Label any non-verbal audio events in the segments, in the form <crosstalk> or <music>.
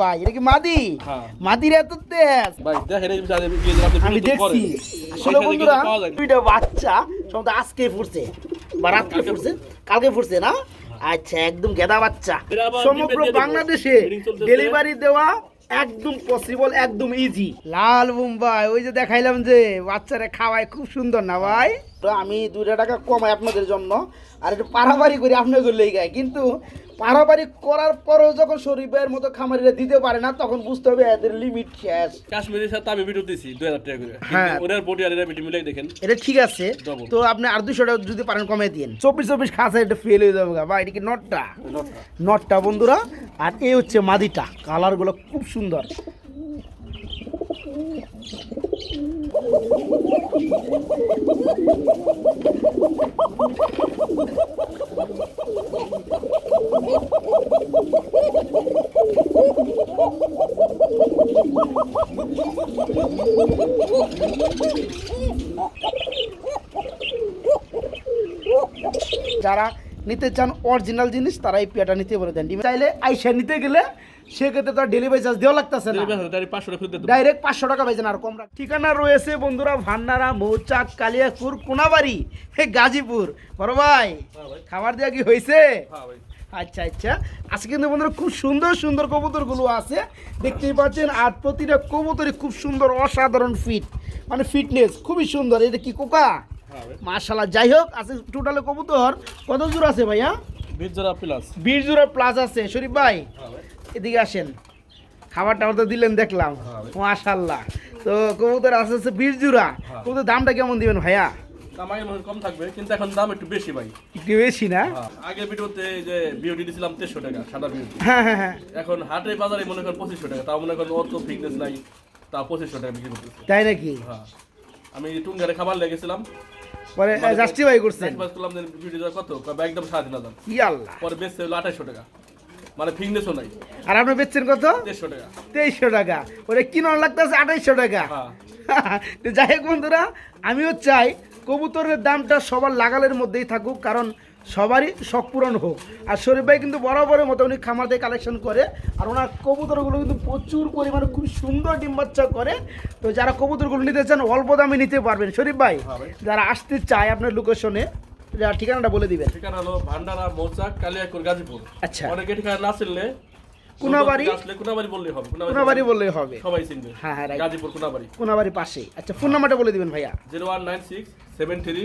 ভাই এটা কি মাদি? হ্যাঁ। মাদির এত তেজ। আমি দেখছি। আসলে বন্ধুরা। দুইটা বাচ্চা সম্ভবত আজকে ফুটছে বা রাত্রে কালকে ফুটছে কালকে ফুটছে না? আচ্ছা একদম গেদা বাচ্চা। সমগ্র। বাংলাদেশে ডেলিভারি দেওয়া একদম পসিবল একদম ইজি লাল মুম্বাই ওই যে দেখাইলাম যে বাচ্চারা খাওয়ায় খুব সুন্দর না ভাই? তো আমি দুইটা টাকা কমাই আপনাদের জন্য আর একটু পারাবারি করি আপনাদের লেগে। কিন্তু পারাবারি করার পরেও যখন শরীফ ভাইয়ের মতো খামারিরা দিতে পারে না তখন বুঝতে হবে এদের লিমিট শেষ। কাশ্মীরের সাথে আমি ভিডিও দিছি দুই হাজার টাকা করে। হ্যাঁ। বডি আর মিলাই দেখেন। এটা ঠিক আছে। তো আপনি আর দুশো টাকা যদি পারেন কমে দিন চব্বিশ চব্বিশ খাসা এটা ফেল হয়ে যাবে বা এটা কি নটটা নটটা। নটটা বন্ধুরা। আর এই হচ্ছে মাদিটা। কালারগুলো খুব সুন্দর। যারা নিতে চান অরিজিনাল জিনিস তারা এই পেয়াটা নিতে বলে দেন। চাইলে আইসা নিতে গেলে সেক্ষেত্রে তো ডেলিভারি চার্জ দেওয়া লাগতেছে না। ডাইরেক্ট পাঁচশো টাকা বেচেন আর কম ঠিকানা রয়েছে বন্ধুরা ভান্ডারা মৌচাক কালিয়াকুর কোনাবাড়ি হে গাজীপুর। বড় ভাই হ্যাঁ। খাবার দেওয়া কি হয়েছে হ্যাঁ। আচ্ছা আচ্ছা। আজকে কিন্তু বন্ধুরা খুব সুন্দর সুন্দর কবুতরগুলো আছে। দেখতেই পাচ্ছেন আর প্রতিটা কবুতরই খুব সুন্দর অসাধারণ ফিট মানে ফিটনেস খুবই সুন্দর। এটা কি কোকা? হ্যাঁ ভাই। মাশাল্লাহ যাই হোক আছে টোটালে কবুতর। কত জোর আছে ভাইয়া? বিশ জোড়া প্লাস বিশ জোড়া প্লাস আছে। শরীফ ভাই হ্যাঁ এদিকে আসেন। খাবার টাবার তো দিলেন দেখলাম। হ্যাঁ মাশাল্লাহ তো কবুতর আছে বিশ জোড়া। কবুতর দামটা কেমন দিবেন ভাইয়া? দাম আগের মনে কম থাকবে কিন্তু এখন দাম একটু বেশি ভাই। একটু বেশি না? হ্যাঁ। আগের ভিডিওতে যে বিউটি দিয়েছিলাম তেরোশো টাকা সাদা বিউটি হ্যাঁ হ্যাঁ এখন হাটে বাজারে মনে করেন পঁচিশশো টাকা তাও মনে করেন অত ফিটনেস নাই তা পঁচিশশো টাকা বিক্রি করতেছে। তাই নাকি? হ্যাঁ আমি টুঙ্গারে খাবার লেগেছিলাম পরে জাস্টিফাই করছেন? একবার করলাম যে ভিডিও কত? একদম সাড়ে তিন হাজার। আল্লাহ। পরে বেচতে হলো আঠাশশো টাকা। মানে ফিটনেসও নাই। আর আপনি বেচছেন কত? দেড়শো টাকা। তেইশশো টাকা। ওটা কিনন লাগতেছে আঠাইশশো টাকা। <laughs> যাই হোক বন্ধুরা আমিও চাই কবুতরের দামটা সবার লাগালের মধ্যেই থাকুক কারণ সবারই শখ পূরণ হোক। আর শরীফ ভাই কিন্তু বরাবরের মতো উনি খামার থেকে কালেকশন করে আর ওনার কবুতরগুলো কিন্তু প্রচুর পরিমাণে খুব সুন্দর ডিম বাচ্চা করে। তো যারা কবুতরগুলো নিতে চান অল্প দামে নিতে পারবেন। শরীফ ভাই হ্যাঁ যারা আসতে চায় আপনার লোকেশনে ঠিকানাটা বলে দিবেন। ঠিকানা হলো ভান্ডারা মৌচাক কালিয়াকুর গাজীপুর। আচ্ছা। অনেকে ঠিকানা না চিনলে কোনাবাড়ি? আসলে কোনাবাড়ি বললেই হবে কোনাবাড়ি বললেই হবে। সবাই চিনবে। হ্যাঁ, হ্যাঁ, right. গাজীপুর কোনাবাড়ি। কোনাবাড়ি পাশে আচ্ছা ফোন নাম্বারটা বলে দিবেন ভাইয়া। Zero one nine six seven three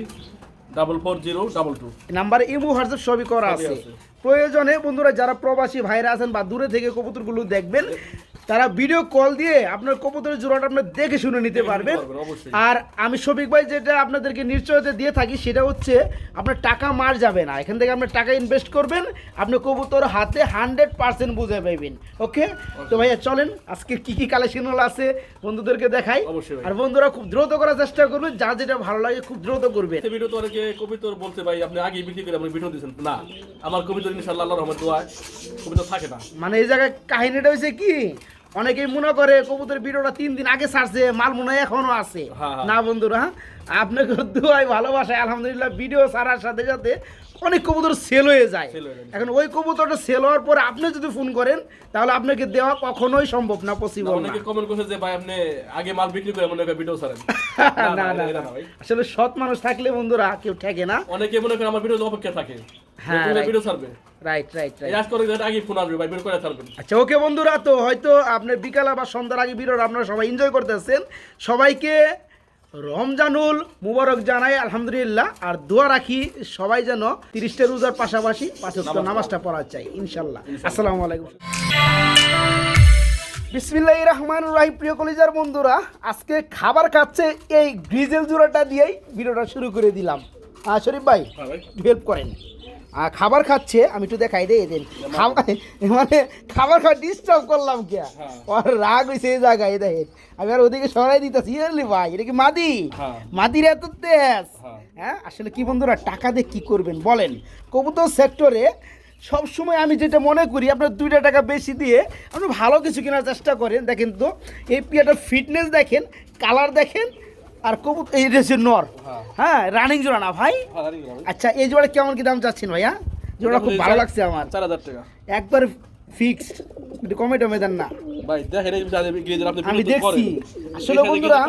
double four zero double two. নাম্বারে ইমো হোয়াটসঅ্যাপ সবই করা আছে। আছে। প্রয়োজনে বন্ধুরা যারা প্রবাসী ভাইরা আছেন বা দূরে থেকে কবুতরগুলো দেখবেন তারা ভিডিও কল দিয়ে আপনার কবুতরের জোড়াটা আপনার দেখে শুনে নিতে পারবেন। আর আমি শফিক ভাই যেটা আপনাদেরকে নিশ্চয়তা দিয়ে থাকি সেটা হচ্ছে আপনার টাকা মার যাবে না। এখান থেকে আপনার টাকা ইনভেস্ট করবেন আপনি কবুতর হাতে হান্ড্রেড পার্সেন্ট বুঝে পাইবেন। ওকে তো ভাইয়া চলেন আজকে কি কি কালেকশন আছে বন্ধুদেরকে দেখাই। আর বন্ধুরা খুব দ্রুত করার চেষ্টা করবেন যা যেটা ভালো লাগে খুব দ্রুত করবেন। এই ভিডিও তো অনেকে কবিতর বলতে ভাই আপনি আগে বিক্রি করে আপনি ভিডিও দিয়েছেন। না আমার কবিতর রহমত দোয়ায় কবিতর থাকে না। মানে এই জায়গায় কাহিনীটা হয়েছে কি অনেকেই মনে করে কবুতরের ভিডিওটা তিন দিন আগে ছাড়ছে মাল মনে হয় এখনও আছে হ্যাঁ, হ্যাঁ। না বন্ধুরা আপনাকে দোয়াই ভালোবাসায় আলহামদুলিল্লাহ ভিডিও ছাড়ার সাথে সাথে অনেক কবুতর সেল হয়ে যায়। এখন ওই কবুতরটা সেল হওয়ার পরে আপনি যদি ফোন করেন তাহলে আপনাকে দেওয়া কখনোই সম্ভব না পসিবল না অনেকে কমেন্ট করছে যে ভাই আপনি আগে মাল বিক্রি করে মনে করেন ভিডিও ছাড়েন। <laughs> না না। আসলে সৎ মানুষ থাকলে বন্ধুরা কেউ ঠেকে না। অনেকে মনে আমার ভিডিও অপেক্ষা থাকে। হ্যাঁ, ভিডিও ছাড়বে। রাইট রাইট রাইট এই আজ করে আগে ফোন আসবে ভাই ভিডিও করে আচ্ছা ওকে বন্ধুরা তো হয়তো আপনার বিকাল বা সন্ধ্যার আগে ভিডিওটা আপনারা সবাই এনজয় করতেছেন। সবাইকে রমজানুল মুবারক জানাই আলহামদুলিল্লাহ। আর দোয়া রাখি সবাই যেন তিরিশটা রোজার পাশাপাশি পাঁচ নামাজটা পড়া। চাই ইনশাল্লাহ। আসসালামু আলাইকুম। বিসমিল্লাহ রহমান রাহিম প্রিয় কলিজার বন্ধুরা আজকে খাবার খাচ্ছে এই গ্রিজেল জোড়াটা দিয়েই ভিডিওটা শুরু করে দিলাম। শরীফ ভাই হ্যাঁ হেল্প করেন। আর খাবার খাচ্ছে আমি একটু দেখাই দে এদের খাবার মানে খাবার খাওয়া ডিস্টার্ব করলাম কে? হ্যাঁ। ওর রাগ হয়েছে এই জায়গায় দেখেন। আমি আর ওদিকে সরাই দিতেছি ইয়ারলি ভাই এটা কি মাদি? হ্যাঁ। মাদির এত তেজ। হ্যাঁ। হ্যাঁ আসলে কি বন্ধুরা টাকা দিয়ে কি করবেন বলেন। কবুতর সেক্টরে সবসময় আমি যেটা মনে করি আপনার দুইটা টাকা বেশি দিয়ে আপনি ভালো কিছু কেনার চেষ্টা করেন। দেখেন তো এই পিয়াটার ফিটনেস দেখেন কালার দেখেন আর কবুতর এই রেসের নর। হ্যাঁ। হ্যাঁ রানিং জোড়া না ভাই? হ্যাঁ আচ্ছা এই জোড়া কেমন কি দাম চাচ্ছেন ভাইয়া? জোড়া খুব ভালো লাগছে আমার। চার হাজার টাকা। একবার ফিক্স একটু কমে টমে দেন না। ভাই দেখেন আমি দেখছি। আসলে বন্ধুরা।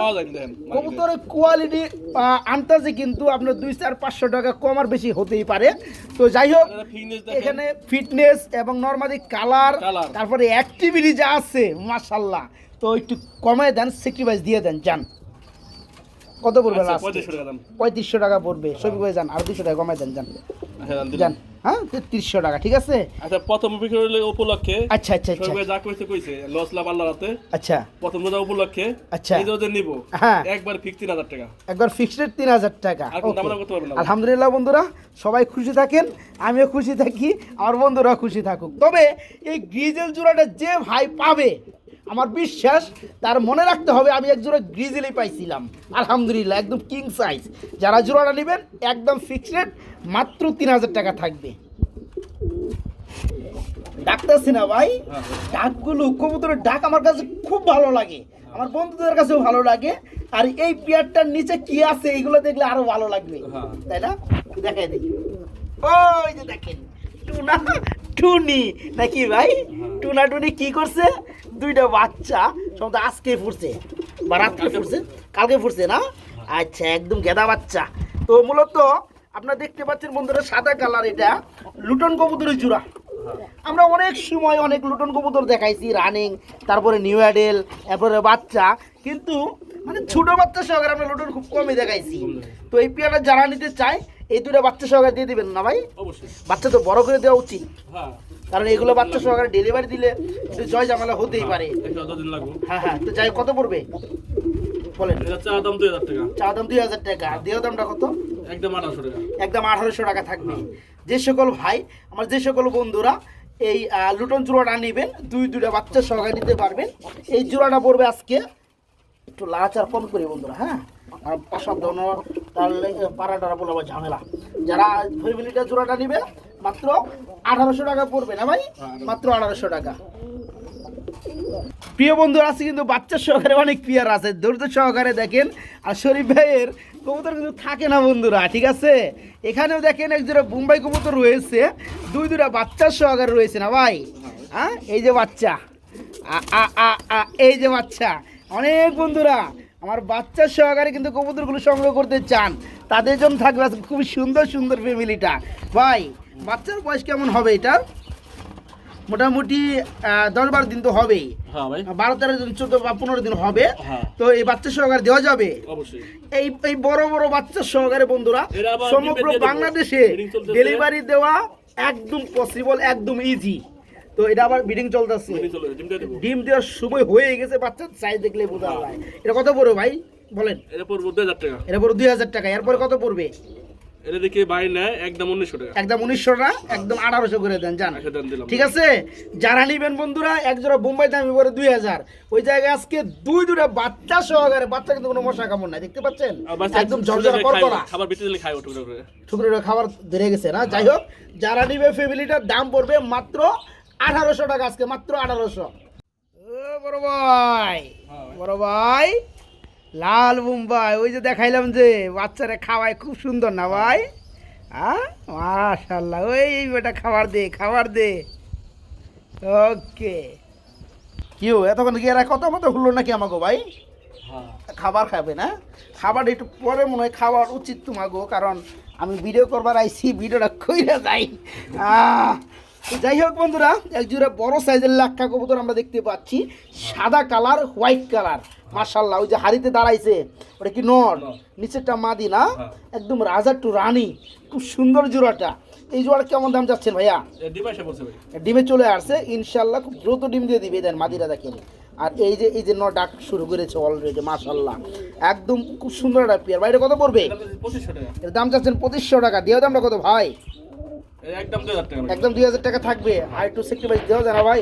কবুতরের কোয়ালিটি আনতাজে কিন্তু আপনার দুই চার পাঁচশো টাকা কম আর বেশি হতেই পারে। তো যাই হোক। এখানে ফিটনেস এবং নর্মালি কালার। তারপরে অ্যাক্টিভিটি যা আছে মাশাল্লাহ তো একটু কমায় দেন সেক্রিফাইস দিয়ে দেন যান। কত পড়বে আচ্ছা, লাস্ট 3500 টাকা দাম। পঁয়ত্রিশশো টাকা পড়বে। সবই করে যান। আর দুশো টাকা কমায় দেন যান। আচ্ছা। যান হ্যাঁ তেত্রিশশো টাকা ঠিক আছে? আচ্ছা, প্রথম বিক্রি হলে উপলক্ষে আচ্ছা আচ্ছা আচ্ছা। যা কইছে কইছে। লস লাভ আল্লাহর হাতে। আচ্ছা। প্রথম রোজা উপলক্ষে আচ্ছা। এই যে নিব। হ্যাঁ। একবার ফিক্স তিন হাজার টাকা। একবার ফিক্সড তিন হাজার টাকা। আলহামদুলিল্লাহ বন্ধুরা সবাই খুশি থাকেন আমিও খুশি থাকি আমার বন্ধুরা খুশি থাকুক। তবে এই গ্রিজেল জোড়াটা যে ভাই পাবে আমার বিশ্বাস তার মনে রাখতে হবে আমি এক জোড়া গ্রিজেলই পাইছিলাম। আলহামদুলিল্লাহ একদম কিং সাইজ যারা জোড়াটা নেবেন একদম ফিক্সড মাত্র তিন হাজার টাকা থাকবে। ডাকতেছি না ভাই। ডাকগুলো কবুতরের ডাক আমার কাছে খুব ভালো লাগে। আমার বন্ধুদের কাছেও ভালো লাগে। আর এই পেয়ারটার নিচে কি আছে এইগুলো দেখলে আরও ভালো লাগবে। হ্যাঁ। তাই না? দেখাই দেখি। ওই যে দেখেন। টুনা টুনি। নাকি ভাই? টুনা টুনি কি করছে? দুইটা বাচ্চা সম্ভবত আজকে ফুটছে। বা রাত্রে ফুটছে। কালকে ফুটছে না? আচ্ছা একদম গেদা বাচ্চা। তো মূলত আপনারা দেখতে পাচ্ছেন বন্ধুরা সাদা কালার এটা। লুটন কবুতরের জোড়া আমরা অনেক সময় অনেক লুটন কবুতর দেখাইছি রানিং তারপরে নিউ অ্যাডেল তারপরে বাচ্চা। কিন্তু মানে ছোট বাচ্চা সহকারে আমরা লুটন খুব কমই দেখাইছি। তো এই পেয়ারটা যারা নিতে চায় এই দুটো বাচ্চা সহকারে দিয়ে দিবেন না ভাই? অবশ্যই। বাচ্চা তো বড় করে দেওয়া উচিত। হ্যাঁ। কারণ এগুলো বাচ্চা সহকারে ডেলিভারি দিলে জয় জামালা হতেই পারে। লাগবে। হ্যাঁ হ্যাঁ। তো যাই কত পড়বে? বলেন। চা দাম দুই হাজার টাকা। চা দাম দুই হাজার টাকা। দেহ দামটা কত? একদম আঠারোশো টাকা। একদম আঠারোশো টাকা থাকবে। যে সকল ভাই আমার যে সকল বন্ধুরা এই লুটন জোড়াটা নেবেন দুই দুটা বাচ্চা সহকারে নিতে পারবেন। এই জোড়াটা পড়বে আজকে একটু লাচার কম করি বন্ধুরা হ্যাঁ? আর অসাবধান তাহলে পাড়া টাড়া বলে আবার ঝামেলা। যারা ফ্যামিলিটা জোড়াটা নেবে মাত্র আঠারোশো টাকা পড়বে না ভাই? মাত্র আঠারোশো টাকা। প্রিয় বন্ধু আছে কিন্তু বাচ্চা সহকারে অনেক প্রিয়ার আছে ধৈর্য সহকারে দেখেন। আর শরীফ ভাইয়ের কবুতর কিন্তু থাকে না বন্ধুরা ঠিক আছে? এখানেও দেখেন এক জোড়া বোম্বাই কবুতর রয়েছে দুই দুটা বাচ্চার সহকারে রয়েছে না ভাই? হ্যাঁ। এই যে বাচ্চা। এই যে বাচ্চা। অনেক বন্ধুরা আমার বাচ্চার সহকারে কিন্তু কবুতরগুলো সংগ্রহ করতে চান। তাদের জন্য থাকবে খুবই সুন্দর সুন্দর ফ্যামিলিটা। ভাই বাচ্চার বয়স কেমন হবে এটা? মোটামুটি দশ বারো দিন তো হবেই। হ্যাঁ বারো তেরো দিন চোদ্দ বা পনেরো দিন হবে। হ্যাঁ। তো এই বাচ্চা সহকারে দেওয়া যাবে? এই এই বড় বড় বাচ্চা সহকারে বন্ধুরা সমগ্র। বাংলাদেশে ডেলিভারি দেওয়া একদম পসিবল একদম ইজি তো এটা আবার বিডিং চলতেছে। ডিম দেওয়ার সময় হয়ে গেছে বাচ্চার সাইজ দেখলে বোঝা যায়। এটা কত পড়বে ভাই? বলেন। এটা পড়ব দুই হাজার টাকা। এটা পড়বে দুই হাজার টাকা। এরপরে কত পড়বে? এটা দেখে বাইরে নেয় একদম উনিশশো টাকা। একদম উনিশশো না একদম আঠারোশো করে দেন জান। দেন দিলাম। ঠিক আছে? যারা নিবেন বন্ধুরা এক জোড়া বোম্বাই দামি পরে দুই হাজার। ওই জায়গায় আজকে দুই দুটা বাচ্চা সহকারে বাচ্চা কিন্তু কোনো মশা কামড় নাই দেখতে পাচ্ছেন? একদম ঝরঝরা দিলে খায় খাবার ধরে গেছে না? যাই হোক যারা নিবে ফ্যামিলিটার দাম পড়বে মাত্র আঠারোশো টাকা আজকে মাত্র আঠারোশো। বড় ভাই বড় ভাই লাল মুম্বাই ওই যে দেখাইলাম যে বাচ্চারা খাওয়ায় খুব সুন্দর না ভাই? হ্যাঁ মাশাল্লাহ ওই বেটা খাবার দে খাবার দে। ওকে। কিও এতক্ষণ গিয়ে কত মতো হলো নাকি আমাকে ভাই? হ্যাঁ। খাবার খাবে না? খাবার একটু পরে মনে হয় খাওয়ার উচিত তোমাগো কারণ আমি ভিডিও করবার আইসি ভিডিওটা কইরা যাই। আহ, যাই হোক বন্ধুরা এক জোড়া বড় সাইজের লাক্ষা কবুতর আমরা দেখতে পাচ্ছি। সাদা কালার হোয়াইট কালার। মার্শাল্লাহ ওই যে হাড়িতে দাঁড়াইছে ওটা কি নর? নিচেরটা মাদি না? হ্যাঁ। একদম রাজা টু রানী। খুব সুন্দর জোড়াটা। এই জোড়াটা কেমন দাম যাচ্ছেন ভাইয়া? ডিম চলে আসছে ইনশাল্লাহ খুব দ্রুত ডিম দিয়ে দিবে। দেন মাদিরা দেখেন। আর এই যে এই যে ন ডাক শুরু করেছে অলরেডি মাশাল্লাহ একদম খুব সুন্দর একটা পেয়ার বাইরে কত পড়বে? পঁচিশশো টাকা। এর দাম চাচ্ছেন পঁচিশশো টাকা। দিয়ে দামটা কত ভাই? একদম দুই হাজার টাকা থাকবে। আর একটু সেক্রিফাইস দেওয়া যায় না ভাই।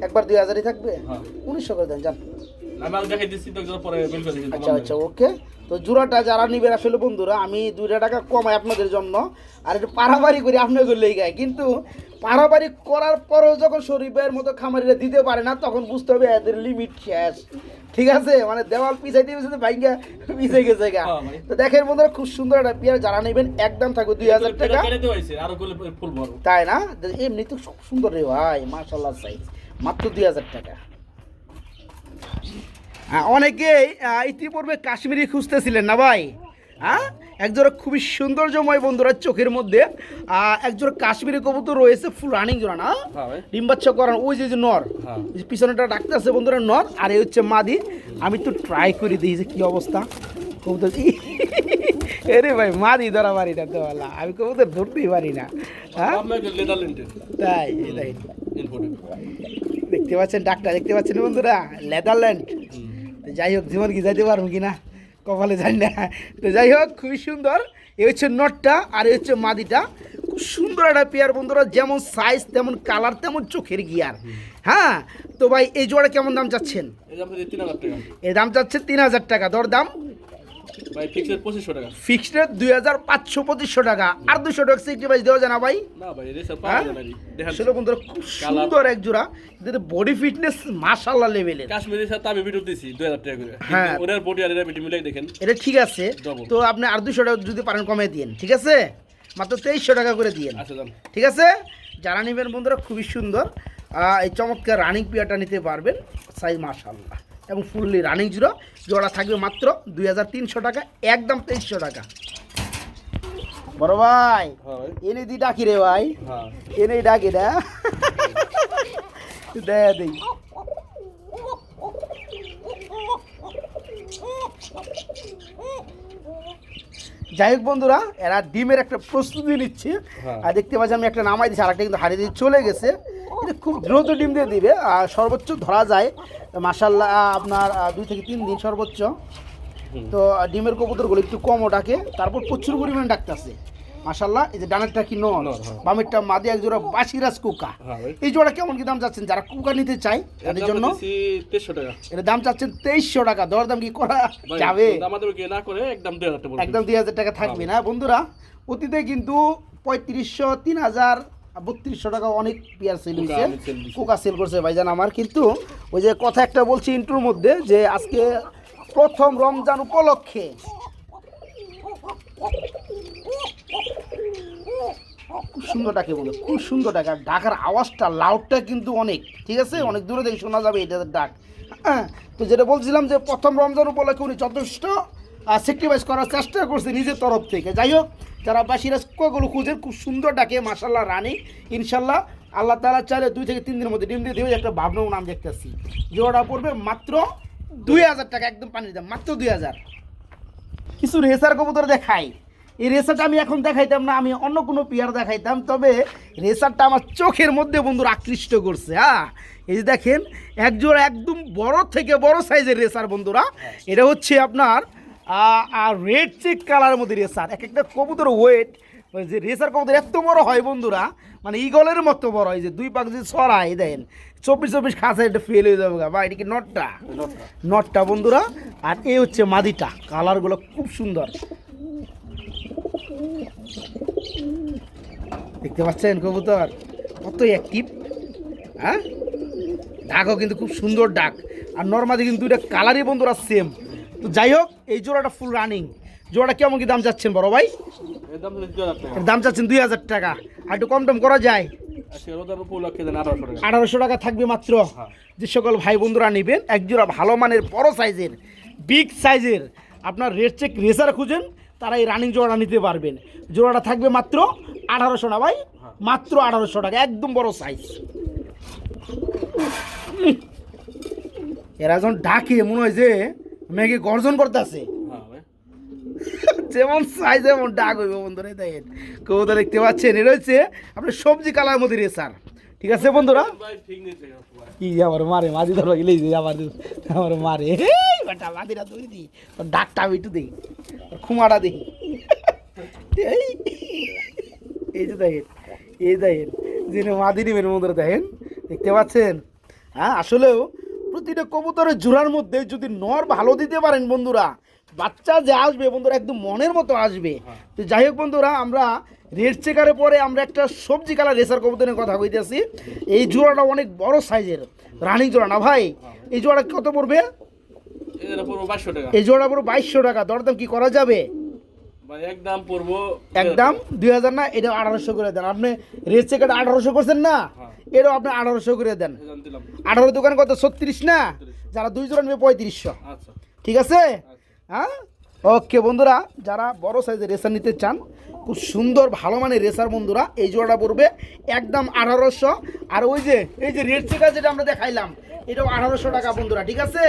একবার দুই হাজারই থাকবে? হ্যাঁ। উনিশশো করে দেন যান। আচ্ছা আচ্ছা ওকে। তো জোড়াটা যারা নিবেন আসলে বন্ধুরা আমি দুইটা টাকা কমাই আপনাদের জন্য। আর একটু পারাবারি করি আপনাদের লেগে কিন্তু পারাবাড়ি করার পরেও যখন শরীফের মতো খামারিরা দিতে পারে না তখন বুঝতে হবে এদের লিমিট শেষ। ঠিক আছে? মানে দেওয়াল পিছাইতে পিছাইতে ভাইঙ্গা পিছাই গেছে গা। হ্যাঁ, তো দেখেন বন্ধুরা খুব সুন্দর একটা পেয়ার যারা নেবেন একদম থাকবে দুই হাজার টাকা। তাই না? এমনি তো খুব সুন্দর রে ভাই মার্শাল্লাহ সাইজ মাত্র দুই হাজার টাকা। হ্যাঁ, অনেকেই ইতিপূর্বে কাশ্মীরি খুঁজতেছিলেন না ভাই? হ্যাঁ? একজোড়া খুবই সৌন্দর্যময় বন্ধুরা চোখের মধ্যে। একজোড়া কাশ্মীরি কবুতর রয়েছে ফুল রানিং জোড়া না? হ্যাঁ ভাই। ডিম করান ওই যে যে নর হ্যাঁ। পিছনেটা ডাকতে আছে বন্ধুরা নর আর এই হচ্ছে মাদি। আমি তো ট্রাই করে দিই যে কি অবস্থা। কবুতর এরে ভাই মাদি ধরা পারি না তো। আমি কবুতর ধরতেই পারি না হ্যাঁ? তাই তাই। দেখতে পাচ্ছেন ডাক্তার দেখতে পাচ্ছেন বন্ধুরা লেদারল্যান্ড তো যাই হোক জীবন কি যাইতে পারব কি না কপালে জানি না। তো যাই হোক খুবই সুন্দর। এ হচ্ছে নটটা আর এ হচ্ছে মাদিটা। খুব সুন্দর একটা পেয়ার বন্ধুরা যেমন সাইজ তেমন কালার তেমন চোখের গিয়ার হ্যাঁ? তো ভাই এই জোড়া কেমন দাম চাচ্ছেন? এই এর দাম চাচ্ছে তিন হাজার টাকা। দর দাম ভাই টাকা। ফিক্সড টাকা। আর টাকা দেওয়া ভাই? না ভাই হ্যাঁ? পাওয়া যায় দেখেন। আসলে বন্ধুরা খুব সুন্দর এক জোড়া। বডি ফিটনেস মাশাল্লাহ লেভেলের কাশ্মীরের সাথে আমি ভিডিও দিছি দুই হাজার টাকা করে। হ্যাঁ। ওনার বডি আর এরা ভিডিও মিলাই দেখেন। এটা ঠিক আছে। তো আপনি আর দুশো টাকা যদি পারেন কমে দিন ঠিক আছে? মাত্র তেইশশো টাকা করে দিন আচ্ছা ঠিক আছে? যারা নেবেন বন্ধুরা খুবই সুন্দর। আহ, এই চমৎকার রানিং পিয়াটা নিতে পারবেন। সাইজ মাশাল্লাহ এবং ফুললি রানিং জিরো জোড়া থাকবে মাত্র দুই হাজার তিনশো টাকা একদম তেইশশো টাকা। বড় ভাই হ্যাঁ এনে দি ডাকি রে ভাই। এনে এনেই ডাকি না দে দেই যাই হোক বন্ধুরা এরা ডিমের একটা প্রস্তুতি নিচ্ছে। হ্যাঁ। আর দেখতে পাচ্ছি আমি একটা নামাই দিচ্ছি আরেকটা কিন্তু হারিয়ে দিয়ে চলে গেছে। এটা খুব দ্রুত ডিম দিয়ে দিবে আর সর্বোচ্চ ধরা যায় মাসাল্লাহ আপনার দুই থেকে তিন দিন সর্বোচ্চ। তো ডিমের কবুতরগুলো একটু কমও ডাকে তারপর প্রচুর পরিমাণে ডাকতেছে। মাসাল্লাহ এই যে ডানেরটা কি নর, হ্যাঁ। বামেরটা মাদি এক জোড়া বাসিরাজ কুকা। হ্যাঁ এই জোড়া কেমন কি দাম চাচ্ছেন? যারা কুকা নিতে চায় তাদের জন্য। তেইশশো টাকা। এর দাম চাচ্ছেন তেইশশো টাকা। দর দাম কি করা যাবে? না করে একদম দুই হাজার টাকা একদম দুই হাজার টাকা থাকবে না। বন্ধুরা অতীতে কিন্তু পঁয়ত্রিশশো তিন হাজার বত্রিশশো টাকা অনেক পেয়ার সেল হয়েছে। কোকা সেল করছে ভাইজান আমার। কিন্তু ওই যে কথা একটা বলছি ইন্টুর মধ্যে যে আজকে প্রথম রমজান উপলক্ষে খুব সুন্দর ডাকে বলে, খুব সুন্দর ডাক। আর ডাকার আওয়াজটা লাউডটা কিন্তু অনেক। ঠিক আছে? অনেক দূরে থেকে শোনা যাবে এটাদের ডাক। হ্যাঁ? তো যেটা বলছিলাম যে প্রথম রমজান উপলক্ষে উনি যথেষ্ট স্যাক্রিফাইস করার চেষ্টা করছে নিজের তরফ থেকে। যাই হোক, যারা বাসিরাজ কোকাগুলো খুঁজেন, খুব সুন্দর ডাকে মাসাল্লাহ রানী। ইনশাল্লাহ আল্লাহ তালা চাইলে দুই থেকে তিন দিনের মধ্যে ডিম দিয়ে দেবে, একটা ভাবনাও নাম দেখতেছি। জোড়া পড়বে মাত্র দুই হাজার টাকা, একদম পানির দাম, মাত্র দুই হাজার। কিছু রেসার কবুতর দেখাই। এই রেসারটা আমি এখন দেখাইতাম না আমি অন্য কোনো পিয়ার দেখাইতাম তবে রেসারটা আমার চোখের মধ্যে বন্ধুরা আকৃষ্ট করছে হ্যাঁ? এই যে দেখেন একজোড়া একদম বড় থেকে বড় সাইজের রেসার বন্ধুরা এটা হচ্ছে আপনার আর রেড চেক কালারের মধ্যে রেসার। এক একটা কবুতর ওয়েট ওই যে রেসার কবুতর এত বড় হয় বন্ধুরা মানে ইগলের মতো বড় হয় যে দুই পাক যে ছড়াই দেন চব্বিশ চব্বিশ খাঁচা এটা ফেল হয়ে যাবে বা এটা কি নটটা নটটা বন্ধুরা আর এই হচ্ছে মাদিটা কালারগুলো খুব সুন্দর। দেখতে পাচ্ছেন কবুতর? কত অ্যাক্টিভ হ্যাঁ? ডাকও কিন্তু খুব সুন্দর ডাক। আর নর্মালি কিন্তু এটা কালারই বন্ধুরা সেম তো যাই হোক এই জোড়াটা ফুল রানিং জোড়াটা কেমন কি দাম চাচ্ছেন বড় ভাই? দাম চাচ্ছেন দুই হাজার টাকা। আর একটু কম টম করা যায়? রোজার আঠারোশো টাকা। থাকবে মাত্র। হ্যাঁ। যে সকল ভাই বন্ধুরা নেবেন এক জোড়া ভালো মানের বড় সাইজের বিগ সাইজের আপনার রেড চেক রেসার খুঁজেন। তারা এই রানিং জোড়াটা নিতে পারবেন। জোড়াটা থাকবে মাত্র আঠারোশো না ভাই? মাত্র আঠারোশো টাকা একদম বড় সাইজ এরা যখন ডাকে মনে হয় যে মেঘে গর্জন করতেছে হ্যাঁ ভাই। যেমন সাইজ এমন ডাক হইবে বন্ধুরা দেখেন। কবুতর দেখতে পাচ্ছেন এটা হচ্ছে আপনার সবজি কালার মধ্যে রেসার। ঠিক আছে বন্ধুরা। কি আমার মারে, মাঝি ধরো গেলে আমার আমার মারে। বেটা মাদিরা তুই দি, তোর ডাকটা আমি একটু দেখি তোর খুমাটা দেখি এই এই যে দেখেন, এই দেখেন যিনি মাদি নিবেন মধ্যে দেখেন, দেখতে পাচ্ছেন? হ্যাঁ আসলেও প্রতিটা কবুতরের জোড়ার মধ্যে যদি নর ভালো দিতে পারেন বন্ধুরা বাচ্চা যে আসবে বন্ধুরা একদম মনের মতো আসবে। হ্যাঁ। তো যাই হোক বন্ধুরা আমরা রেড চেকারে পরে আমরা একটা সবজি কালার রেসার কবুতরের কথা কইতেছি। এই জোড়াটা অনেক বড় সাইজের। রানিং জোড়া না ভাই? এই জোড়া কত পড়বে? পড়ব এই জোড়া পুরো বাইশশো টাকা। দরদাম কি করা যাবে? একদম পড়ব। একদম? দুই হাজার না? এটা আঠারোশো করে দেন। আপনি রেড চেকার আঠারোশো করছেন না? হ্যাঁ। এটাও আপনি আঠারোশো করে দেন। আঠারো দোকান কত? ছত্রিশ না? যারা দুই জোড়া নেবে পঁয়ত্রিশশো। আচ্ছা। ঠিক আছে? হ্যাঁ? ওকে বন্ধুরা, যারা বড় সাইজের রেসার নিতে চান, খুব সুন্দর ভালো মানের রেসার বন্ধুরা, এই জোড়াটা পড়বে একদম আঠারোশো। আর ওই যে, এই যে রেড চেকার যেটা আমরা দেখাইলাম, এটাও আঠারোশো টাকা বন্ধুরা, ঠিক আছে?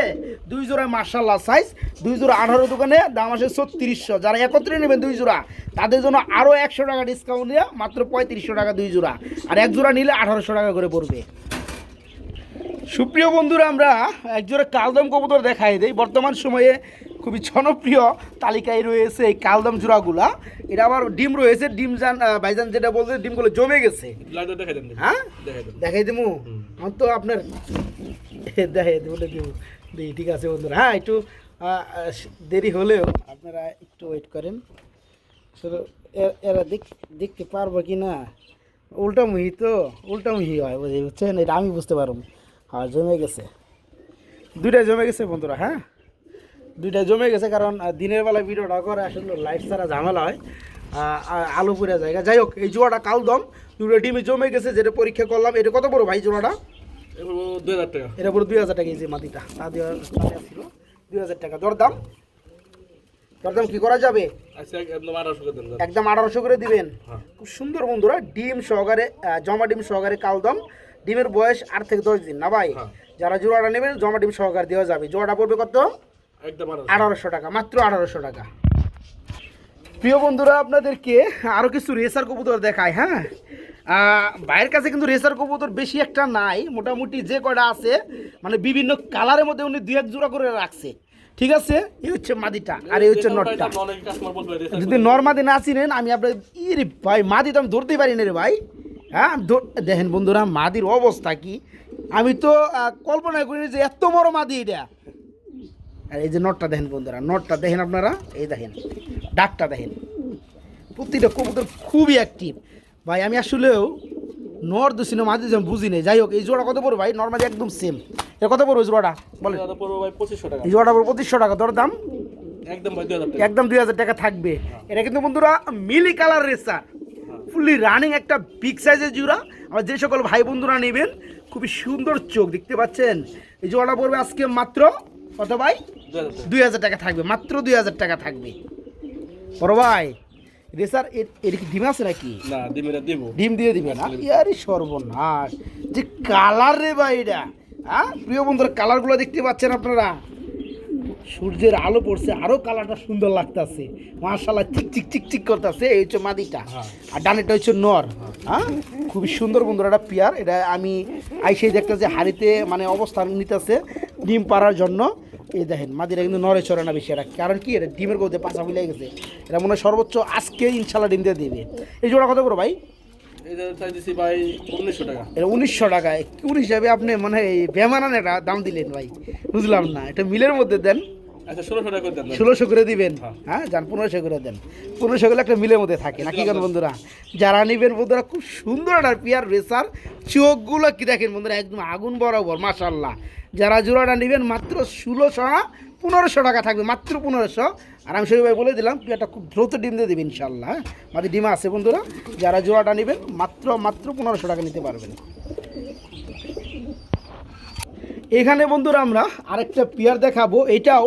দুই জোড়া মার্শাল্লাহ সাইজ দুই জোড়া আঠারো দোকানে, দাম আসে ছত্রিশশো। যারা একত্রে নেবেন দুই জোড়া, তাদের জন্য আরও একশো টাকা ডিসকাউন্ট দিয়ে মাত্র পঁয়ত্রিশশো টাকা দুই জোড়া। আর এক জোড়া নিলে আঠারোশো টাকা করে পড়বে। সুপ্রিয় বন্ধুরা, আমরা একজোড়া কালদম কবুতর দেখাই দেই। বর্তমান সময়ে খুবই জনপ্রিয় তালিকায় রয়েছে এই কালদম জোড়াগুলা। এটা আবার ডিম রয়েছে ডিম জান ভাইজান যেটা বলছে ডিমগুলো জমে গেছে। হ্যাঁ? দেখাই দেবো আমার তো আপনার <laughs> দেখাই দেবো দেবো দিই ঠিক আছে বন্ধুরা। হ্যাঁ একটু দেরি হলেও আপনারা একটু ওয়েট করেন। শুধু এরা দেখ দেখতে পারব কি না? উল্টামুহি তো উল্টামুহি হয় বুঝি বুঝছেন? এটা আমি বুঝতে পারব হ্যাঁ জমে গেছে। দুইটা জমে গেছে বন্ধুরা হ্যাঁ? দুইটা জমে গেছে কারণ দিনের বেলা ভিডিওটা করে আসলে লাইট ছাড়া ঝামেলা হয়। আহ, আ- পুরে জায়গা যাই হোক এই জোয়াটা কালদম দুটো ডিমে জমে গেছে যেটা পরীক্ষা করলাম। এটা কত বড় ভাই জোড়াটা দুই হাজার টাকা। এটা পুরো দুই হাজার টাকা এই যে মাটিটা। তা ছিল দুই হাজার টাকা। দরদাম? দরদাম কি করা যাবে? আচ্ছা একদম আঠারোশো করে দিবেন। হ্যাঁ। খুব সুন্দর বন্ধুরা ডিম সহকারে জমা ডিম সহকারে কালদম ডিমের বয়স আট থেকে দশ দিন না ভাই? হ্যাঁ। যারা জোড়াটা নেবেন জমা ডিম সহকারে দেওয়া যাবে। জোড়াটা পড়বে কত? একদম আঠারোশো। টাকা মাত্র আঠারোশো টাকা। প্রিয় বন্ধুরা আপনাদেরকে আরও কিছু রেসার কবুতর দেখায় হ্যাঁ? ভাইয়ের কাছে কিন্তু রেসার কবুতর বেশি একটা নাই মোটামুটি যে আছে মানে বিভিন্ন কালারের মধ্যে উনি দুই এক জোড়া করে রাখছে। ঠিক আছে? এই হচ্ছে মাদিটা আর এই হচ্ছে নটটা। যদি নর্মাদি না চিনেন আমি আপনার ইরে ভাই মাদি তো আমি ধরতেই পারি না রে ভাই। হ্যাঁ দেখেন বন্ধুরা মাদির অবস্থা কি। আমি তো কল্পনা করি যে এত বড় মাদি এটা। আর এই যে নটটা দেখেন বন্ধুরা নটটা দেখেন আপনারা? এই দেখেন ডাকটা দেখেন। প্রতিটা কবুতর খুবই অ্যাক্টিভ ভাই আমি আসলেও নর দুসিনো মাদি আমি বুঝি নেই। যাই হোক এই জোড়া কত পড়বে ভাই? নর্মাদি একদম সেম এটা কত পড়বে জোড়াটা? টাকা। এই জোড়াটা পড়বে পঁচিশশো টাকা। দর দাম একদম একদম দুই হাজার টাকা থাকবে। এটা কিন্তু বন্ধুরা মিলি কালার রেসার। ফুললি রানিং একটা বিগ সাইজের জুড়া। আমার যে সকল ভাই বন্ধুরা নেবেন খুবই সুন্দর চোখ দেখতে পাচ্ছেন? এই জোড়াটা পড়বে আজকে মাত্র কত ভাই? দুই হাজার টাকা থাকবে মাত্র দুই হাজার টাকা থাকবে। বড় ভাই রেসার এর এর কি ডিম আছে নাকি? না ডিমেরা দেবো। ডিম দিয়ে দিবে না? ইয়ারই সর্বনাশ। যে কালার রে ভাই এটা হ্যাঁ? প্রিয় বন্ধুরা কালারগুলো দেখতে পাচ্ছেন আপনারা? সূর্যের আলো পড়ছে আরও কালারটা সুন্দর লাগতাছে। মার্শাল্লাহ চিক চিক চিক চিক করতেছে। এই হচ্ছে মাদিটা। হ্যাঁ। আর ডানেটা হচ্ছে নর হ্যাঁ? খুবই সুন্দর বন্ধুরা এটা পিয়ার। এটা আমি আইসেই দেখতেছি হাড়িতে মানে অবস্থান নিতেছে ডিম পাড়ার জন্য। এই দেখেন মাদিরা কিন্তু নরে চড়ে না বেশি এটা কারণ কি? এটা ডিমের গৌতে পাশা মিলে গেছে। এটা মনে হয় সর্বোচ্চ আজকে ইনশাল্লাহ ডিম দিয়ে দেবে। এই জোড়া কত করে ভাই? এটা উনিশশো টাকা। এটা হিসাবে আপনি মানে এই বেমানান একটা দাম দিলেন ভাই। বুঝলাম না এটা মিলের মধ্যে দেন। আচ্ছা ষোলোশো করে দিবেন। হ্যাঁ। হ্যাঁ যান পনেরোশো করে দেন। পনেরোশো করে একটা মিলের মধ্যে থাকে নাকি কেন বন্ধুরা? যারা নিবেন বন্ধুরা খুব সুন্দর একটা পিয়ার রেসার। চোখগুলো কি দেখেন বন্ধুরা? একদম আগুন বরাবর মাশাল্লাহ যারা জোড়াটা নেবেন মাত্র ষোলোশো, পনেরোশো টাকা থাকবে, মাত্র পনেরোশো। আর আমি সেই বলে দিলাম পিয়ারটা খুব দ্রুত ডিম দিয়ে দেবেন ইনশাল্লাহ হ্যাঁ? মাঝে ডিমা আছে বন্ধুরা, যারা জোড়াটা নেবেন মাত্র মাত্র পনেরোশো টাকা নিতে পারবেন। এখানে বন্ধুরা আমরা আরেকটা পিয়ার দেখাবো, এটাও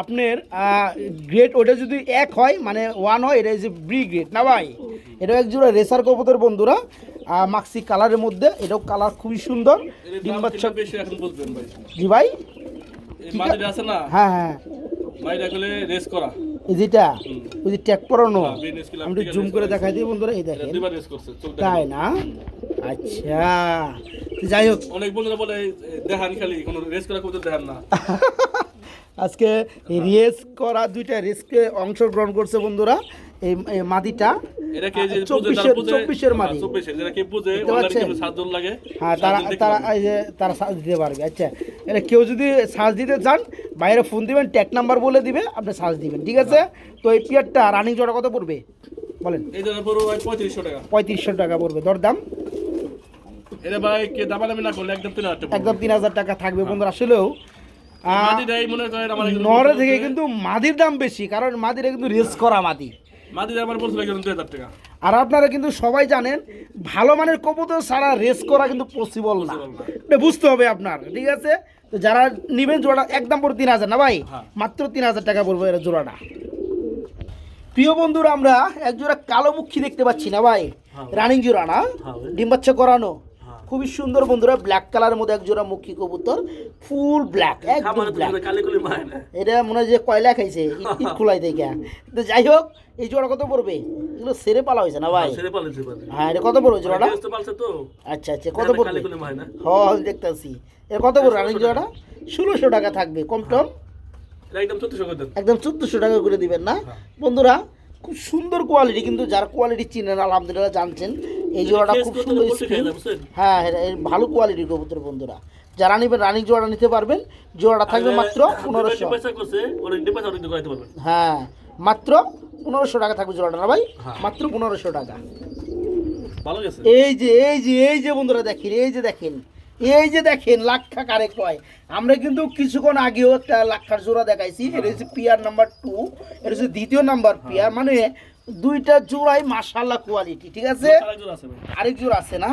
আপনার গ্রেড ওটা যদি এক হয় মানে ওয়ান হয় এটা যে ব্রি গ্রেড না ভাই এটা এক জোড়া রেসার কবুতর বন্ধুরা। মাক্সি কালারের মধ্যে এটাও কালার খুবই সুন্দর। ডিম বাচ্চা জি ভাই। হ্যাঁ হ্যাঁ। যেটা ওই যে ট্যাগ পরানো। হ্যাঁ, আমি একটু জুম করে দেখাই দিই বন্ধুরা এই দেখেন। তাই না? আচ্ছা। যাই হোক। অনেক বন্ধুরা বলে দেখান খালি কোনো রেস করা করতে দেখান না। <laughs> আজকে রেস করা দুইটা রেসকে অংশগ্রহণ করছে বন্ধুরা। এই মাদিটা। চব্বিশের তারা মাদি। হ্যাঁ তারা তারা এই যে তারা সাজ দিতে পারবে। আচ্ছা এটা কেউ যদি সার্চ দিতে চান বাইরে ফোন দিবেন ট্যাগ নাম্বার বলে দিবে আপনি সার্চ দিবেন ঠিক আছে? তো এই পিয়ারটা রানিং জোড়া কত পড়বে? বলেন। পঁয়ত্রিশশো টাকা। পঁয়ত্রিশশো টাকা পড়বে দরদাম। এটা ভাই কে দামাদামি না করলে একদম তিন হাজার টাকা একদম তিন হাজার টাকা থাকবে বন্ধুরা আসলেও নরে থেকে কিন্তু মাদির দাম বেশি কারণ মাদিরা কিন্তু রেস করা মাদি। মাদিটা আমার বলছিল একজন হাজার টাকা। আর আপনারা কিন্তু সবাই জানেন ভালো মানের কবুতর ছাড়া রেস করা কিন্তু পসিবল না। এটা বুঝতে হবে আপনার ঠিক আছে? তো যারা নিবেন জোড়া একদম পড়বে তিন হাজার না ভাই? হ্যাঁ। মাত্র তিন হাজার টাকা পড়বে এর জোড়াটা। প্রিয় বন্ধুরা আমরা এক জোড়া কালো মুখী দেখতে পাচ্ছি না ভাই? হ্যাঁ। রানিং জোড়া না? হ্যাঁ। ডিম বাচ্চা করানো। খুবই সুন্দর বন্ধুরা ব্ল্যাক কালারের মধ্যে এক জোড়া মুখী কবুতর ফুল ব্ল্যাক একদম এটা মনে হয় যে কয়লা খাইছে ইট- <laughs> খোলাই থেকে তো যাই হোক এই জোড়া কত পড়বে? এগুলো সেরে পালা হয়েছে না ভাই? পালে হ্যাঁ এটা কত পড়বে জোড়াটা? আচ্ছা আচ্ছা কত পড়বে? মায় না। হল দেখতেছি। এর কত পড়বে? রানিং জোড়াটা? ষোলোশো টাকা থাকবে কম টম। একদম চোদ্দশো করে দেন। একদম চোদ্দোশো টাকা করে দিবেন না? বন্ধুরা খুব সুন্দর কোয়ালিটি কিন্তু যার কোয়ালিটি চিনেন আলহামদুলিল্লাহ জানছেন। এই জোড়াটা খুব সুন্দর হ্যাঁ এটা- ভালো কোয়ালিটির কবুতর বন্ধুরা। যারা নেবেন রানিং জোড়াটা নিতে পারবেন। জোড়াটা থাকবে মাত্র পনেরোশো। হ্যাঁ মাত্র পনেরোশো টাকা থাকবে জোড়াটা না ভাই? হ্যাঁ। মাত্র পনেরোশো টাকা। এই যে এই যে এই যে বন্ধুরা দেখেন এই যে দেখেন। এই যে দেখেন লাক্ষা কারে কয় আমরা কিন্তু কিছুক্ষণ আগেও একটা লাক্ষার জোড়া দেখাইছি। এটা হচ্ছে পিয়ার নাম্বার টু। এটা হচ্ছে দ্বিতীয় নাম্বার পিয়ার। মানে দুইটা জোড়াই মাশাল্লাহ কোয়ালিটি ঠিক আছে? আরেক জোড়া আছে না?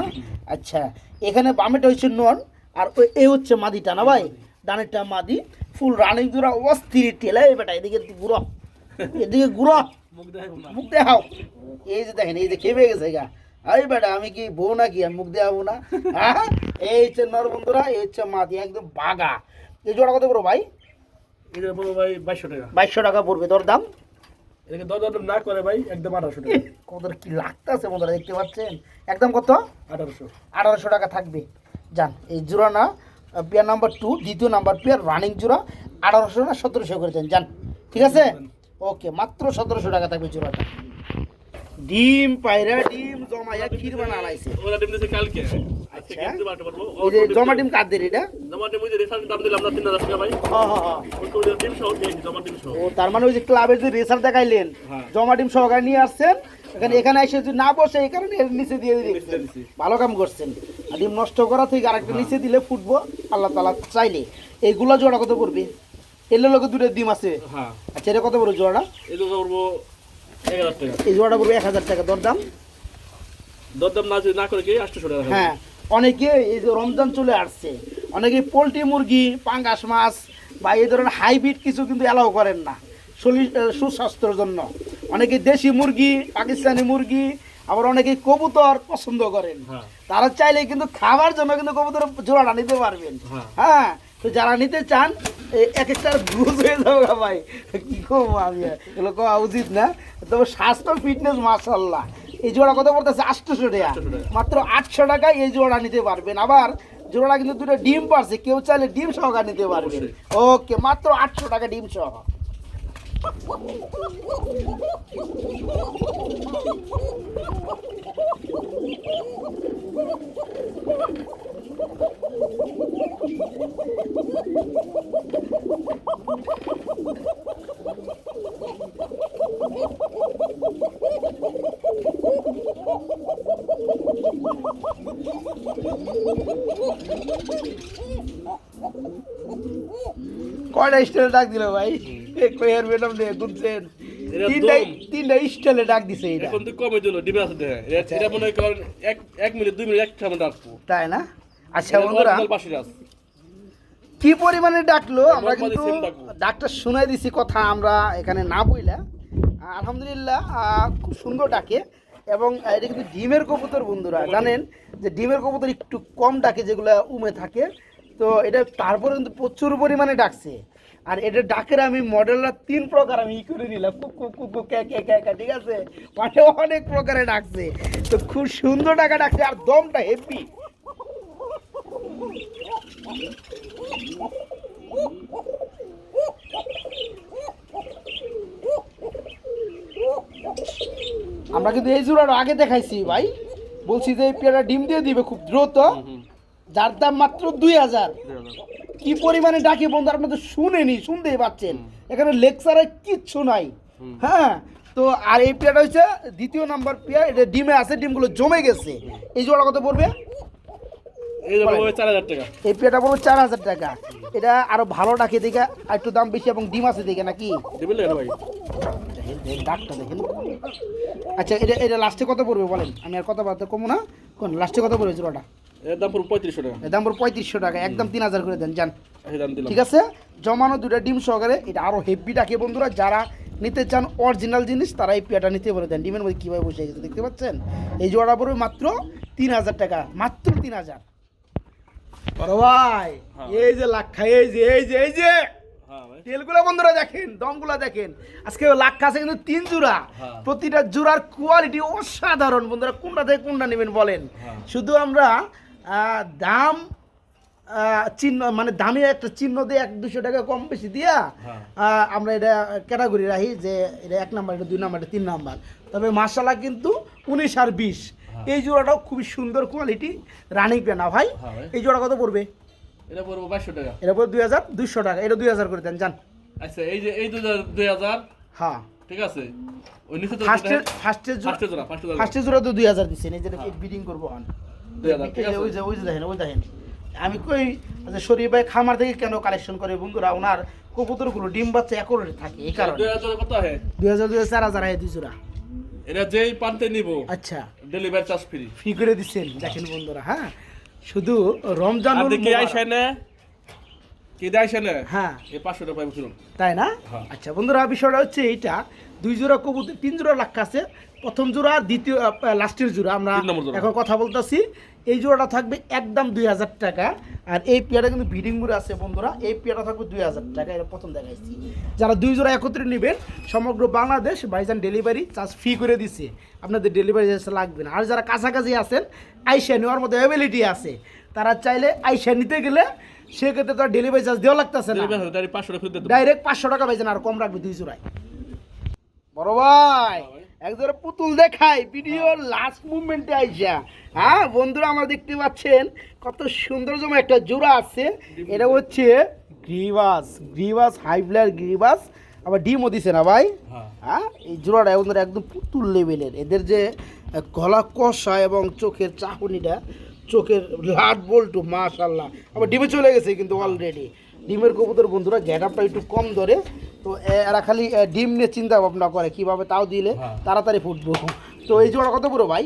আচ্ছা এখানে বামেটা হচ্ছে নন আর ওই এই হচ্ছে মাদিটা না ভাই? ডানেরটা মাদি। ফুল রানিং জোড়া অস্থির টেলা এই বেটা এদিকে ঘুরো। এদিকে মুখ মুখ দেখাও। এই যে দেখেন এই যে খেপে গেছে গা। আরে বেটা আমি কি বউ নাকি? আমি মুখ দেখাবো না? <laughs> হ্যাঁ এই হচ্ছে নর বন্ধুরা এই হচ্ছে মাদি একদম বাগা এই জোড়া কত করো ভাই? এটা ভাই বাইশশো টাকা। বাইশশো টাকা পড়বে তোর দাম? এটাকে দর দর না করে ভাই একদম আঠারোশো টাকা। <laughs> কত কি লাগতেছে বন্ধুরা দেখতে পাচ্ছেন? একদম কত? আঠারোশো। আঠারোশো টাকা থাকবে। যান এই জোড়া না পেয়ার নাম্বার টু দ্বিতীয় নাম্বার পেয়ার রানিং জোড়া আঠারোশো না সতেরোশো করেছেন যান ঠিক আছে? ওকে মাত্র সতেরোশো টাকা থাকবে জোড়াটা। ডিম পায়রা ডিম জমাইয়া ক্ষীর বানা আলাইছে ওরা ডিম দিয়েছে কালকে। আচ্ছা। জমা ডিম কাদের এটা? জমা ডিম ওই যে রেশন দাম দিলাম না তিন হাজার টাকা ভাই। হ্যাঁ হ্যাঁ হ্যাঁ ডিম সহ জমা ডিম সহ। ও তার মানে ওই যে ক্লাবের যে রেসার দেখাইলেন হ্যাঁ। জমা ডিম সহকারে নিয়ে আসছেন এখানে এখানে এসে যদি না বসে এই কারণে এর নিচে দিয়ে দিচ্ছেন ভালো কাম করছেন। আর ডিম নষ্ট করা থেকে আরেকটা নিচে দিলে ফুটবো আল্লাহ তালা চাইলে। এইগুলো জোড়া কত পড়বে? এলে লোকে দুটো ডিম আছে। হ্যাঁ। আচ্ছা এটা কত পড়বে জোড়াটা? এই তো এই জোড়াটা পড়বে এক হাজার টাকা দরদাম। দরদাম না না করে কি আটশোশো টাকা হ্যাঁ অনেকে এই যে রমজান চলে আসছে অনেকে পোলট্রি মুরগি পাঙ্গাস মাছ বা এই ধরনের হাইব্রিড কিছু কিন্তু অ্যালাউ করেন না সুস্বাস্থ্যের জন্য। অনেকে দেশি মুরগি পাকিস্তানি মুরগি আবার অনেকে কবুতর পছন্দ করেন। হ্যাঁ। তারা চাইলে কিন্তু খাবার জন্য কিন্তু কবুতর জোড়াটা নিতে পারবেন। হ্যাঁ। হ্যাঁ তো যারা নিতে চান এক একটা গ্রুজ হয়ে যাবে ভাই। কি করব আমি? এগুলো করা উচিত না। তবে স্বাস্থ্য ফিটনেস মাসাল্লাহ এই জোড়া কত পড়তেছে? আটশোশো টাকা। মাত্র আটশো টাকায় এই জোড়া নিতে পারবেন। আবার জোড়া কিন্তু দুটো ডিম পারছে। কেউ চাইলে ডিম সহকার নিতে পারবেন। ওকে মাত্র আটশো টাকা ডিম সহ। <laughs> কয়টা স্টাইলে ডাক দিল ভাই? কয়ার ম্যাডাম গুনছেন এটা তিনটা। তিনটা স্টাইলে ডাক দিছে এটা এখন তো কমে দিল? ডিমে আছে দেখে এটা- মনে করেন এক এক মিনিট দুই মিনিট এক সামনে রাখব তাই না? আচ্ছা বন্ধুরা কি পরিমাণে ডাকলো? আমরা কিন্তু ডাকটা শুনাই দিছি কথা আমরা এখানে না বইলা। আলহামদুলিল্লাহ খুব সুন্দর ডাকে। এবং এটা কিন্তু ডিমের কবুতর বন্ধুরা জানেন যে ডিমের কবুতর একটু কম ডাকে যেগুলো উমে থাকে। তো এটা তারপরে কিন্তু প্রচুর পরিমাণে ডাকছে। আর এটা ডাকের আমি মডেলটা তিন প্রকার আমি ই করে নিলাম। কুকু কুকু কে কে কে কে ঠিক আছে? মানে অনেক প্রকারে ডাকছে। তো খুব সুন্দর ডাকা ডাকছে আর দমটা হেভি আমরা কিন্তু এই জোড়াটা আগে দেখাইছি ভাই। বলছি যে এই পেয়ারা ডিম দিয়ে দিবে খুব দ্রুত। যার দাম মাত্র দুই হাজার। কি পরিমাণে ডাকি বন্ধু আপনাদের শুনেনি শুনতেই পাচ্ছেন। এখানে লেকচারে কিচ্ছু নাই। হ্যাঁ তো আর এই পেয়ারটা হচ্ছে দ্বিতীয় নাম্বার পেয়ার এটা ডিমে আছে ডিমগুলো জমে গেছে। এই জোড়া কত পড়বে? এই চার হাজার টাকা। পড়বে চার হাজার টাকা। এটা আরও ভালো ডাকে দেখে? আর একটু দাম বেশি এবং ডিম আছে দেখে নাকি? ডাকটা দেখেন আচ্ছা এটা এটা লাস্টে কত পড়বে বলেন? আমি আর কথা বলতে কমো না। কোন লাস্টে কত পড়বে জোড়াটা? এর দাম পুরো পঁয়ত্রিশশো টাকা। এর দাম পড়বে পঁয়ত্রিশশো টাকা। একদম তিন হাজার করে দেন যান। ঠিক আছে? জমানো দুটা ডিম সহকারে এটা আরও হেভি ডাকে বন্ধুরা? যারা নিতে চান অরিজিনাল জিনিস তারা এই পেয়াটা নিতে পারে। দেন ডিমের মধ্যে কীভাবে বসে গেছে দেখতে পাচ্ছেন? এই জোড়া পড়বে মাত্র তিন হাজার টাকা। মাত্র তিন হাজার। বড় ভাই। এই যে লাক্ষা এই যে এই যে এই যে তেলগুলো বন্ধুরা দেখেন দমগুলো দেখেন আজকে লাক্ষা আছে কিন্তু তিন জোড়া হ্যাঁ। প্রতিটা জোড়ার কোয়ালিটি অসাধারণ বন্ধুরা কোনটা থেকে কোনটা নেবেন বলেন হ্যাঁ। শুধু আমরা আহ, দাম আহ, চিহ্ন মানে দামে একটা চিহ্ন দিয়ে এক দুশো টাকা কম বেশি দিয়া হ্যাঁ। আহ, আমরা এটা ক্যাটাগরি রাখি যে এটা এক নাম্বার এটা দুই নাম্বার এটা তিন নাম্বার তবে মাসালা কিন্তু উনিশ আর বিশ। এই জোড়াটাও খুবই সুন্দর কোয়ালিটি রানিং পেনা ভাই? হ্যাঁ। এই জোড়া কত পড়বে? এটা পড়ব বাইশশো টাকা। এটা পড়বে দুই হাজার দুইশো টাকা। এটা দুই হাজার করে দেন যান। আচ্ছা এই যে এই দুই হাজার? হ্যাঁ। ঠিক আছে। ওই নিচে তো ফার্স্টের ফার্স্টের জোড়া জোড়া ফার্স্টের তো দুই হাজার দিচ্ছেন। এই যে বিডিং করব হন দুই হাজার, ওই যে ওই যে দেখেন ওই দেখেন। আমি কই যে ভাই খামার থেকে কেন কালেকশন করে? বন্ধুরা ওনার কবুতরগুলো ডিম বাচ্চা একরে থাকে এই কারণে। দুই হাজার কত হয়? দুই হাজার দুই হাজার চার হাজার দুই জোড়া। এটা যেই পান্তে নিব। আচ্ছা। ডেলিভারি চার্জ ফ্রি ফ্রি করে দিচ্ছেন দেখেন বন্ধুরা হ্যাঁ? শুধু রমজান কে কে হ্যাঁ। এই পাঁচশো টাকা শুনুন। তাই না? হ্যাঁ। আচ্ছা বন্ধুরা বিষয়টা হচ্ছে এইটা। দুই জোড়া কবুতর তিন জোড়া লাখ আছে। প্রথম জোড়া আর দ্বিতীয় লাস্টের জোড়া আমরা। এখন কথা বলতেছি। এই জোড়াটা থাকবে একদম দুই হাজার টাকা। আর এই পেয়ারা কিন্তু ভিডিং মুড়ে আছে বন্ধুরা এই পেয়ারা থাকবে দুই হাজার টাকা এটা প্রথম দেখাইছি। যারা দুই জোড়া একত্রে নেবেন সমগ্র বাংলাদেশ বাইজান ডেলিভারি চার্জ ফ্রি করে দিছে। আপনাদের ডেলিভারি চার্জ লাগবে না। আর যারা কাছাকাছি আছেন আইসা নেওয়ার মতো অ্যাবিলিটি আছে। তারা চাইলে আইসা নিতে গেলে সেক্ষেত্রে তো ডেলিভারি চার্জ দেওয়া লাগতেছে না। ডাইরেক্ট পাঁচশো টাকা ফেরত দেবো। ডাইরেক্ট পাঁচশো টাকা পাইছেন আর কম রাখবে দুই জোড়ায়। বড় ভাই। একজোড়া পুতুল দেখাই ভিডিও লাস্ট মুভমেন্টে আইসা। হ্যাঁ বন্ধুরা আমরা দেখতে পাচ্ছেন কত সুন্দরতম একটা জোড়া আছে। এটা হচ্ছে গ্রিবাস গ্রিবাস হাই ব্লার গ্রিবাস। আবার ডিমও দিছে না ভাই? হ্যাঁ। হ্যাঁ এই জোড়াটা বন্ধুরা একদম পুতুল লেভেলের এদের যে গলা কষা এবং চোখের চাহনিটা চোখের লাট বল্টু মাশাল্লাহ আবার ডিমে চলে গেছে কিন্তু অলরেডি ডিমের কবুতর বন্ধুরা গ্যাটাপটা একটু কম ধরে। তো এরা খালি ডিম নিয়ে চিন্তা ভাবনা করে কীভাবে তাও দিলে হ্যাঁ। তাড়াতাড়ি ফুটবো। তো এই জোড়া কত পুরো ভাই?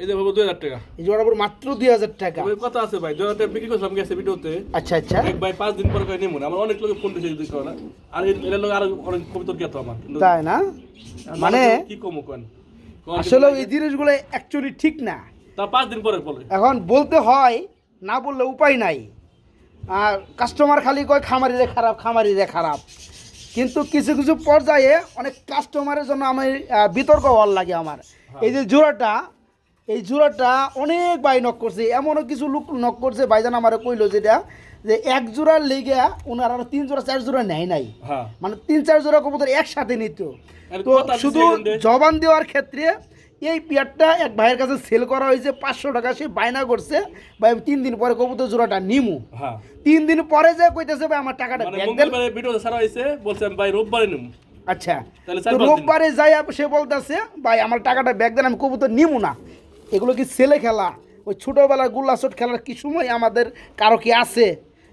এই যে ভাবো দুই হাজার টাকা। এই জোড়া পুরো মাত্র দুই হাজার টাকা। তবে কথা আছে ভাই দুই হাজার টাকা বিক্রি করছিলাম গেছে ভিডিওতে। আচ্ছা আচ্ছা। এক ভাই পাঁচ দিন পরে করে নিমুন আমার অনেক লোকে ফোন দিয়েছে দুই না আর এর লোক আরও অনেক কবিতর জ্ঞাত আমার। তাই না? মানে কি কমো কেন? আসলে এই জিনিসগুলো অ্যাকচুয়ালি ঠিক না। তা পাঁচ দিন পরে বলে। এখন বলতে হয় না বললে উপায় নাই। আর কাস্টমার খালি কয় খামারিরে খারাপ খামারিরে খারাপ। কিন্তু কিছু কিছু পর্যায়ে অনেক কাস্টমারের জন্য আমি বিতর্ক হওয়ার লাগে আমার। এই যে জোড়াটা এই জোড়াটা অনেক বাই নক করছে। এমনও কিছু লোক নক করছে ভাইজান আমার কইলো যেটা যে এক জোড়ার লেগে ওনার আর তিন জোড়া চার জোড়া নেয় নাই। হ্যাঁ। মানে তিন চার জোড়া কবুতর একসাথে নিত। তো শুধু জবান দেওয়ার ক্ষেত্রে এই পেয়ারটা এক ভাইয়ের কাছে সেল করা হয়েছে পাঁচশো টাকা। সে বায়না করছে ভাই আমি তিন দিন পরে কবুতর জোড়াটা নিমু। হ্যাঁ। তিন দিন পরে যে কইতেছে ভাই আমার টাকাটা মানে দেন। ভিডিও ছাড়া হয়েছে বলছে ভাই রোববারে নিম। আচ্ছা। রোববারে যাই সে বলতেছে ভাই আমার টাকাটা ব্যাগ দেন আমি কবুতর নিমু না। এগুলো কি ছেলে খেলা? ওই ছোটোবেলার গুল্লাচট খেলার কি সময় আমাদের কারও কি আছে?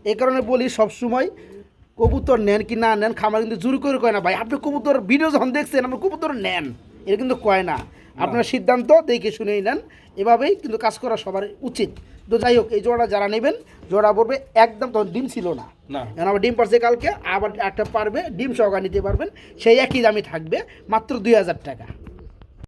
এই কারণে বলি সব সময় কবুতর নেন কি না নেন খামার কিন্তু জোর করে কয় না ভাই আপনি কবুতর ভিডিও যখন দেখছেন আপনি কবুতর নেন। এটা কিন্তু কয় না। আপনার সিদ্ধান্ত দেখে শুনেই নেন। এভাবেই কিন্তু কাজ করা সবার উচিত। তো যাই হোক এই জোড়া যারা নেবেন জোড়া পড়বে একদম তখন ডিম ছিল না। এখন আবার ডিম পারছে কালকে আবার একটা পারবে ডিম সহকার নিতে পারবেন। সেই একই দামে থাকবে মাত্র দুই হাজার টাকা।